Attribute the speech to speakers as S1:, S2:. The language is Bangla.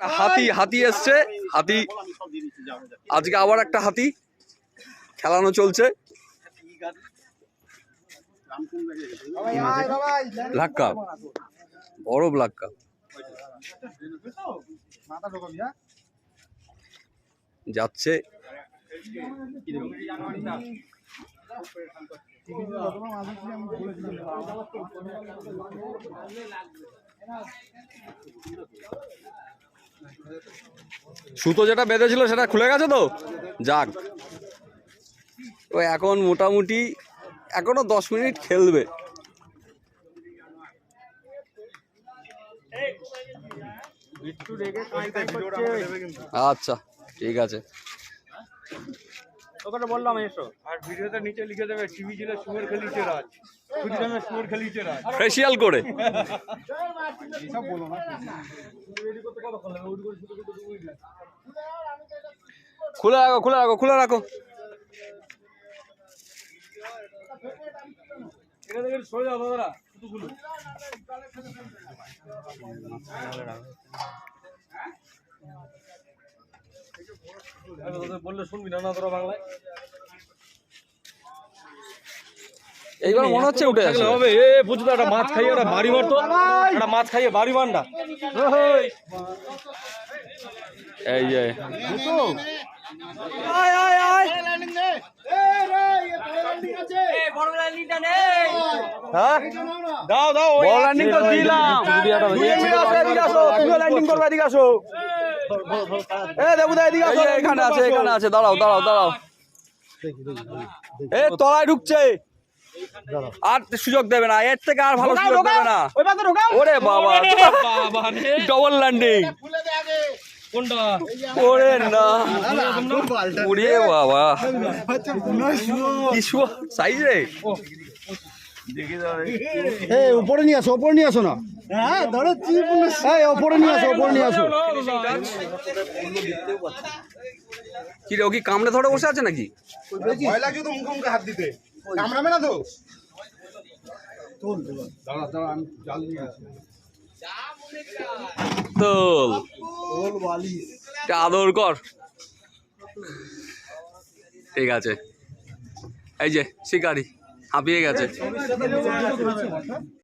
S1: হাতি হাতি এসছে হাতি। আজকে আবার একটা হাতি। খেলানো চলছে। ব্ল্যাক কাপ বড় ব্ল্যাক কাপ যাচ্ছে। সুতো যেটা বেঁধেছিল সেটা খুলে গেছে তো? যাক। তো এখন মোটামুটি এখনও দশ মিনিট খেলবে। আচ্ছা ঠিক আছে।
S2: তো বললাম এসো। আর ভিডিওতে নিচে লিখে দেবে, টিভি ছিল সুমর খেলিছে রাজ।
S1: ফেসিয়াল করে। খুলে রাখো খুলে রাখো খুলে রাখো।
S2: খুলো। বললে শুনবি না না তোরা বাংলায়।
S1: এইবার মনে হচ্ছে উঠে আসবে
S2: হবে। এ বুঝতো একটা মাছ খাইয়ে একটা বাড়ি মারতো। একটা মাছ খাইয়ে বাড়ি মারনা।
S1: এই যে। হ্যাঁ?
S2: দাও দাও
S1: ল্যান্ডিং তো দিলাম।
S2: তুমিও করবে, এদিকে আসো। এ, দেবুদা, এদিকে আসো,
S1: এখানে আছে এখানে আছে। দাঁড়াও দাঁড়াও দাঁড়াও। এ তলায় ঢুকছে। আর সুযোগ দেবে না এর থেকে আর ভালো সুযোগ দেবে না।
S2: পাশে ঢোকাও।
S1: ওরে বাবা। ডবল ল্যান্ডিং ওরে না। ওরে বাবা কি সাইজ রে?
S3: এই নিয়ে আসো উপরে নিয়ে আসো না। হ্যাঁ ধরো নিয়ে আসো উপরে নিয়ে আসো।
S1: কি রে ও কি কামড়ে ধরে বসে আছে নাকি?
S4: ভয় লাগছে তো মুখে মুখে হাত দিতে। কামড়াবে না তো?
S3: দাঁড়া দাঁড়া আমি জাল নিয়ে আসি
S1: তোল।
S3: তোল
S1: বালি আদর কর। ঠিক আছে। এই যে শিকারি। হাঁপিয়ে গেছে।